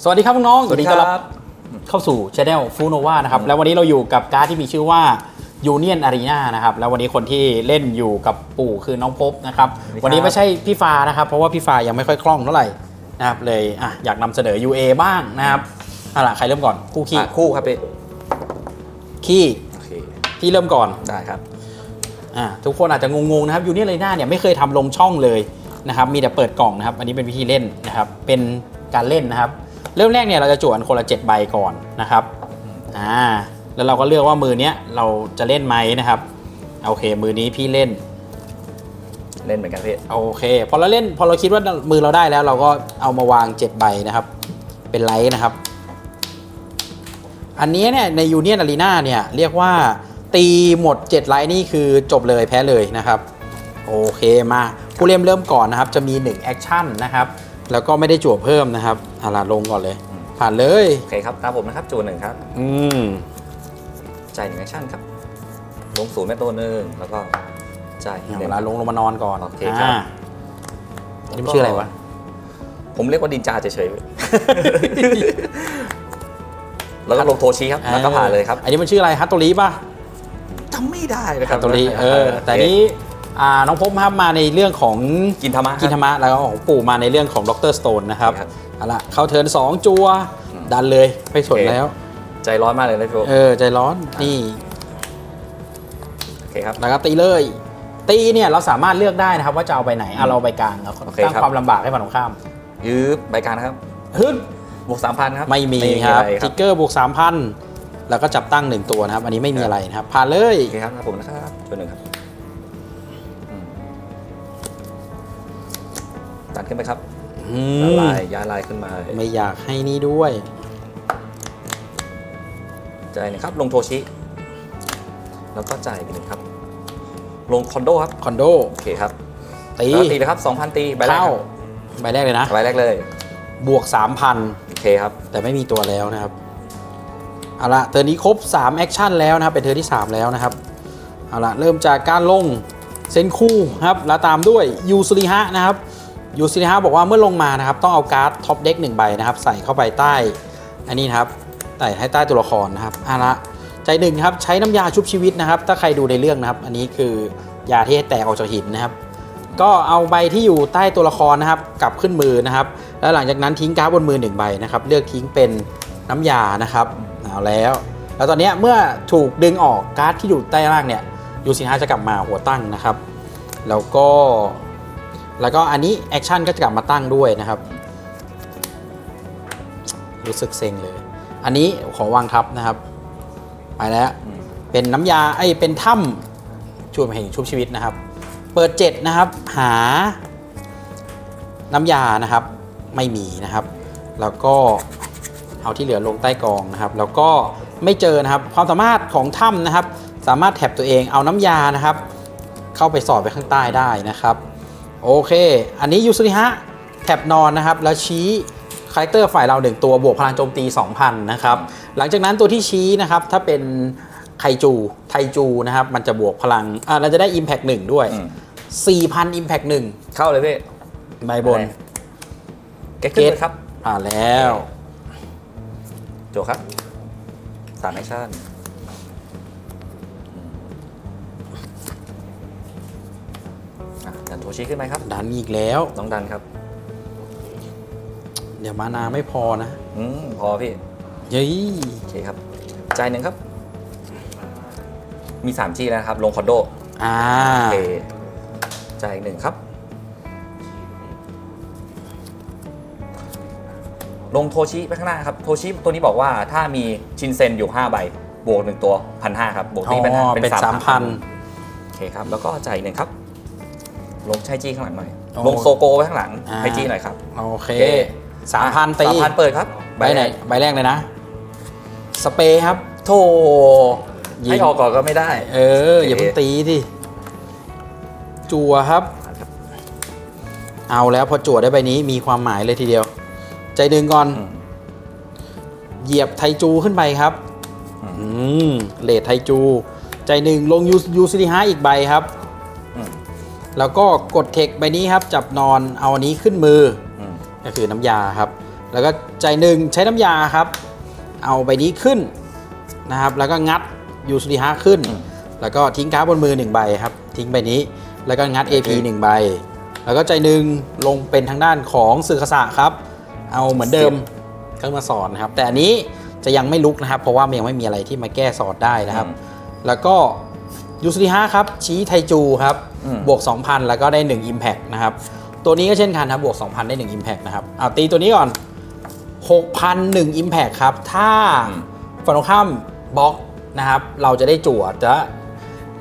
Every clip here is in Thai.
สวัสดีครับน้องๆสวัสดียินต้อนครับ เข้าสู่ช anel ฟูโนวานะครับ แล้ววันนี้เราอยู่กับการ์ดที่มีชื่อว่า Union Arena นะครับ แล้ววันนี้คนที่เล่นอยู่กับปู่คือน้องพบนะครับสวัสดีครับ วันนี้ไม่ใช่พี่ฟ้านะครับ เพราะว่าพี่ฟ้ายังไม่ค่อยคล่องเท่าไหร่นะครับ เลยอะอยากนำเสนอ UA บ้างนะครับเอาล่ะใครเริ่มก่อน คู่ขี้อะคู่ครับพี่ขี้โอเคพี่เริ่มก่อน ได้ครับ อ่าทุกคนอาจจะงงๆนะครับยูเนียน r ร n a เนี่ยไม่เคยทำลงช่องเลยนะครับ มีแต่เปิดกล่องนะครับ อันนี้เป็นวิธีเล่นนะครับ เป็นการเล่นนะครับ เริ่มแรกเนี่ยเราจะจวดคนละ 7 ใบก่อนนะครับอ่าแล้วเราก็เลือกว่ามือเนี้ยเราจะเล่นไหมนะครับโอเค มือนี้พี่เล่นเล่นเหมือนกันพี่โอเค พอเราเล่นพอเราคิดว่ามือเราได้แล้ว เราก็เอามาวาง7ใบนะครับ เป็นไลท์นะครับ อันนี้เนี่ยในยูเนียนอารีนาเนี่ยเรียกว่าตีหมด7ไลท์นี่คือจบเลยแพ้เลยนะครับ โอเคมาผู้เล่นเริ่มก่อนนะครับ จะมี1แอคชั่นนะครับ แล้วก็ไม่ได้จั่วเพิ่มนะครับอาล่ะลงก่อนเลย ผ่านเลย โอเคครับตามผมนะครับจูนหนึ่งครับอืมจ่ายหนึ่งแอคชั่นครับ ลงศูนย์แม่ตัวหนึ่งแล้วก็จ่ายหเอานึ่เวงลาลงลงมานอนก่อนโอเคครับาอันนี้มันชื่ออะไรวะ ผมเรียกว่าดินจาเฉยๆ แล้วก็ลงโทชิครับแล้วก็ผ่านเลยครับอันนี้มันชื่ออะไรฮัตโตรีป่ะจำไม่ได้เลยคฮัรับตโตรีเออ แต่นี้ อ่าน้องพบครับมาในเรื่องของกินธรรมะกินธรรมะแล้วก็ของปู่มาในเรื่องของดรสโตนนะครับครับ เอาละเข้าเทิร์นสองจัวดันเลยไม่สนโอเคแล้ว ใจร้อนมากเลยนะพี่โบเออใจร้อนนี่ โอเคครับ แล้วก็ตีเลย ตีเนี่ยเราสามารถเลือกได้นะครับ ว่าจะเอาไปไหนเอาเราไปกลางครับโอเคสร้างครับความลำบากให้ฝั่งตรงข้ามยื้อใบการนะครับฮึดบวกสามพันครับไม่มีครับอะไรทิกเกอร์บวก3,000แล้วก็จับตั้ง1ตัวนะครับ อันนี้ไม่มีอะไรนะครับผ่านเลยโอเคครับตามผมนะครับจูนหนึ่งครับ ดันขึ้นไปครับอืละมลายย้ายลายขึ้นมาเลยไม่อยากให้นี่ด้วย จ่ายหนึ่งครับ ลงโทชิ แล้วก็จ่ายไปหนึ่งครับ ลงคอนโดครับ คอนโด โอเคครับตีแล้วตีเลยครับ 2,000 ตีใบแรกเข้าครับใบแรกเลยนะ ใบแรกเลย บวก 3,000 โอเคครับ แต่ไม่มีตัวแล้วนะครับ เอาละเทิร์นนี้ครบ 3 แอคชั่นแล้วนะครับ เป็นเทิร์นที่ 3 แล้วนะครับ เอาละเริ่มจากการลงเซนคู่ครับ แล้วตามด้วยยูสุริฮะนะครับ ยูสุริฮะบอกว่าเมื่อลงมานะครับต้องเอาการ์ดท็อปเด็กหนึ่งใบนะครับ ใส่เข้าไปใต้ อันนี้นะครับใส่ให้ใต้ตัวละครนะครับเอาละใจหนึ่งครับใช้น้ำยาชุบชีวิตนะครับ ถ้าใครดูในเรื่องนะครับ อันนี้คือยาที่ให้แตกออกจากหินนะครับ ก็เอาใบที่อยู่ใต้ตัวละครนะครับกลับขึ้นมือนะครับ แล้วหลังจากนั้นทิ้งการ์ดบนมือหนึ่งใบนะครับ เลือกทิ้งเป็นน้ำยานะครับเอาแล้ว แล้วตอนนี้เมื่อถูกดึงออกการ์ดที่อยู่ใต้ล่างเนี่ยยูซินฮาจะกลับมาหัวตั้งนะครับ แล้วก็ แล้วก็อันนี้แอคชั่นก็จะกลับมาตั้งด้วยนะครับ รู้สึกเซ็งเลย อันนี้ขอวางทับนะครับ ไปแล้ว เป็นน้ำยาไอ้เป็นถ้ำช่วยมาแห่งชุบชีวิตนะครับ เปิด7นะครับ หา น้ำยานะครับไม่มีนะครับ แล้วก็เอาที่เหลือลงใต้กองนะครับ แล้วก็ไม่เจอนะครับ ความสามารถของถ้ำนะครับ สามารถแท็บตัวเองเอาน้ำยานะครับ เข้าไปสอดไปข้างใต้ได้นะครับ โอเค อันนี้ยูสุริฮะแท็บนอนนะครับ แล้วชี้คาแรคเตอร์ฝ่ายเราหนึ่งตัวบวกพลังโจมตี 2,000 นะครับ หลังจากนั้นตัวที่ชี้นะครับ ถ้าเป็นไคจูไทจูนะครับ มันจะบวกพลังอ่าเราจะได้ Impact 1 ด้วยอืม4,000 Impact เข้าเลยพี่1ใบบนเก็ตขึ้นเลยครับผ่านแล้ว โจครับสามแอคชั่น อะดันโทชิขึ้นไหมครับ ดันอีกแล้วต้องดันครับ เดี๋ยวมานาไม่พอนะ อืมพอพี่เย้ยโอเคครับจ่ายหนึ่งครับ มี 3G แล้วนะครับ ลงคอนโดอ่า โอเคจ่ายอีกหนึ่งครับ ลงโทชิไปข้างหน้าครับ โทชิตัวนี้บอกว่าถ้ามีชินเซนอยู่ 5 ใบ บวกหนึ่งตัวพันห้าครับ บวกอ๋ที่เป็นอเป็นเป็นสามพัน 3,000 โอเคครับ แล้วก็จ่ายอีกหนึ่งครับ ลงไชจีข้างหลังหน่อย โอ้ ลงโซโกไว้ข้างหลังอ่าไชจีหน่อยครับโอเคโอเคสามพันตีสามพันเปิดครับใบไหนใบแรกเลยนะ สเปรย์ครับ โถยิงให้ออกก่อนก็ไม่ได้ เออ อย่าเพิ่งตีดิจั่วครับ เอาแล้วพอจั่วได้ใบนี้มีความหมายเลยทีเดียว ใจดึงก่อน อืม เหยียบไทจูขึ้นไปครับ อืมอืมเลดไทจู ใจหนึ่งลงยูยูซิลิฮะอีกใบครับอืม แล้วก็กดเทคใบนี้ครับจับนอนเอาอันนี้ขึ้นมืออืมก็คือน้ำยาครับ แล้วก็ใจหนึ่งใช้น้ำยาครับ เอาใบนี้ขึ้นนะครับ แล้วก็งัดยูสุริฮะขึ้น แล้วก็ทิ้งการ์ดบนมือหนึ่งใบครับ ทิ้งใบนี้ แล้วก็งัด AP หนึ่งใบ แล้วก็ใจหนึ่งลงเป็นทางด้านของสื่อคสะครับ เอาเหมือนเดิมเข้ามาสอนนะครับ แต่อันนี้จะยังไม่ลุกนะครับ เพราะว่ามันยังไม่มีอะไรที่มาแก้สอดได้นะครับอืมแล้วก็ ยูสุริฮะครับชี้ไทจูครับอืมบวก 2,000 แล้วก็ได้ 1 Impact นะครับตัวนี้ก็เช่นกันครับบวก 2,000 ได้ 1 Impact นะครับเอาตีตัวนี้ก่อน 6,000 1 Impact ครับ ถ้าอืมฝั่งตรงข้ามบล็อกนะครับเราจะได้จั่วจะ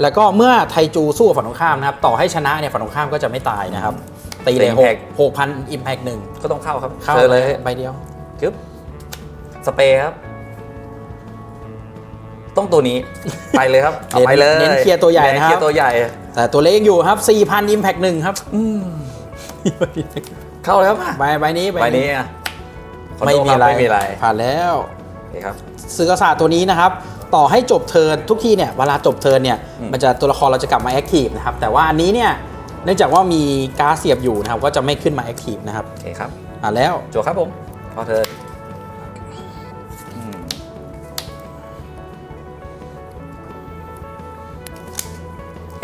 แล้วก็เมื่อไทจูสู้กับฝั่งตรงข้ามนะครับ ต่อให้ชนะเนี่ยฝั่งตรงข้ามก็จะไม่ตายนะครับ ตีเลย Impact 6 6,000 Impact หนึ่งก็ต้องเข้าครับเข้าเจอเลยใบเดียวกึ๊บสเปรย์ครับ ต้องตัวนี้ ไปเลยครับเอาไปเลยเน้นเคลียร์ตัวใหญ่นะคเเคลีรัยบร์ตัวใหญ่ แต่ตัวเล็กยังอยู่ครับ 4,000 Impact หนึ่งครับเข้าแล้วป่ะใบใบนี้ใบนี้อะขอไม่โทษมีคบอะไรไม่มีอะไรผ่านแล้วโอเคครับสื่อกษาสตร์ตัวนี้นะครับ ต่อให้จบเทิร์นทุกทีเนี่ยเวลาจบเทิร์นเนี่ยอืม มันจะตัวละครเราจะกลับมาแอคทีฟนะครับแต่ว่าอันนี้เนี่ยเนื่องจากว่ามีการดเสียบอยู่นะครับก็จะไม่ขึ้นมาแอคทีฟนะครับโอเคครับ อ่าแล้วจั่วครับผมพอเธออื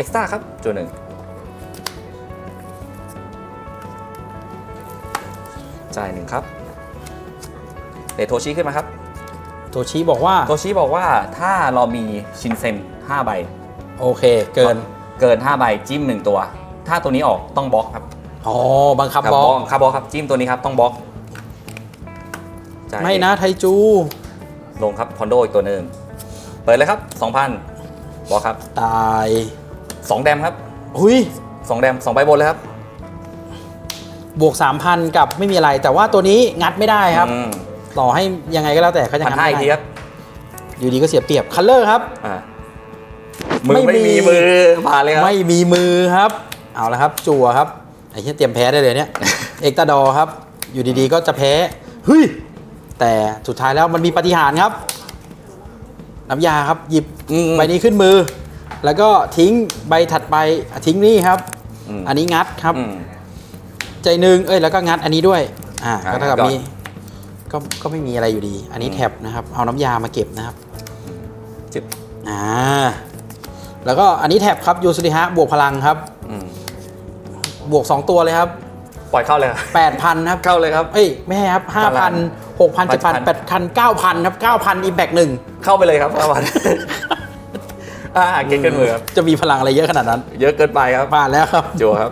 ซ์ต้าครับจั่วหนึ่งจ่ายหนึ่งครับเดโทชิขึ้นมาครับ โทชิบอกว่า โทชิบอกว่าถ้าเรามีชินเซน5ใบ โอเค เกินเกิน 5 ใบจิ้ม 1 ตัว ถ้าตัวนี้ออกต้องบล็อกครับอ๋อบังคับบล็อกครับบล็อกครับจิ้มตัวนี้ครับต้องบล็อกจ่ายไม่นะไทจู ลงครับคอนโดอีกตัวหนึ่งเปิดเลยครับ 2,000บล็อกครับ ตาย 2แดมครับหุย2แดม2ใบบนเลยครับ บวก 3,000 กับไม่มีอะไร แต่ว่าตัวนี้งัดไม่ได้ครับ อืมต่อให้ยังไงก็แล้วแต่เขาจะพันงัดห้าไม่อีกทีได้ครับอยู่ดีก็เสียเปรียบคัลเลอร์ครับ อ่ามือไม่ไม่มี มีมือผ่านเลยครับ ไม่มีมือครับ เอาละครับ จั่วครับ ไอ้ที่เตรียมแพ้ได้เลยเนี่ย เอกตาดอร์ครับ อยู่ดีๆก็จะแพ้เฮ้ยแต่สุดท้ายแล้วมันมีปาฏิหารย์ครับ น้ำยาครับ หยิบอืม ใบนี้ขึ้นมือ แล้วก็ทิ้งใบถัดไปอะทิ้งนี่ครับ อืม อันนี้งัดครับ อืม ใจหนึ่งเอ้ยแล้วก็งัดอันนี้ด้วย อ่าอ่าก็เท่ากับก่อนมีก็ก็ไม่มีอะไรอยู่ดี อันนี้อืม แท็บนะครับ เอาน้ำยามาเก็บนะครับ จิบอ่า แล้วก็อันนี้แท็บครับยูสุริฮะบวกพลังครับ อืมบวก 2 ตัวเลยครับ ปล่อยเข้าเลยครับ8,000 ครับ เข้าเลยครับ เอ้ย ไม่ใช่ครับ 5,000 6,000 7,000 8,000 9,000 ครับ 9,000 Impact หนึ่ง เข้าไปเลยครับเข้ามา อ่าเก่งขึ้นมือครับ จะมีพลังอะไรเยอะขนาดนั้น เยอะเกินไปครับผ่านแล้วครับจั่วครับ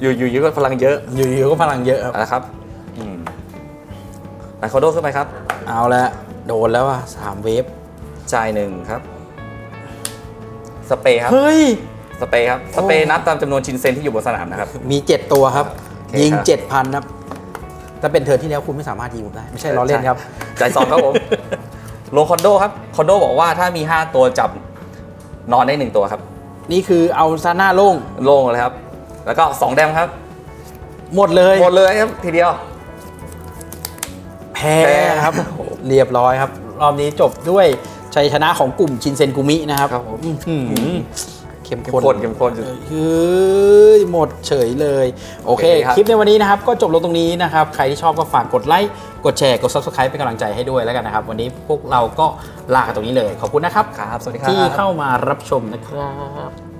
อยู่อยู่เยอะก็พลังเยอะ อยู่ๆก็พลังเยอะครับนะครับอืมไนโคโดขึ้นไปครับ เอาละโดนแล้วอะสามเวฟจ่ายหนึ่งครับ สเปรย์ครับ เฮ้ย สเปรย์ครับ สเปรย์โอ้นับตามจำนวนชินเซนที่อยู่บนสนามนะครับ มี7ตัวครับ โอเคยิงครับ7,000ครับถ้าเป็นเทิร์นที่แล้วคุณไม่สามารถยิงผมได้ ไม่ใช่ล้อเล่นครับ จ่ายสองครับผม ลงคอนโดครับคอนโดบอกว่าถ้ามี 5 ตัวจับนอนได้ 1 ตัวครับ นี่คือเอาซาน่าโล่งโล่งเลยครับ แล้วก็2แดมครับ หมดเลยหมดเลยครับทีเดียว แพ้แพ้ครับ เรียบร้อยครับ รอบนี้จบด้วยชัยชนะของกลุ่มชินเซนกุมินะครับครับผมอื้อหือ เข้มเข้มข้นข้นเข้มข้น เฮ้ยหมดเฉยเลย โอเค โอเคครับ คลิปในวันนี้นะครับ ก็จบลงตรงนี้นะครับ ใครที่ชอบก็ฝากกดไลค์กดแชร์กด subscribe เป็นกำลังใจให้ด้วยแล้วกันนะครับ วันนี้พวกเราก็ลากันตรงนี้เลย ขอบคุณนะครับ ครับ สวัสดีครับ ที่เข้ามารับชมนะครับ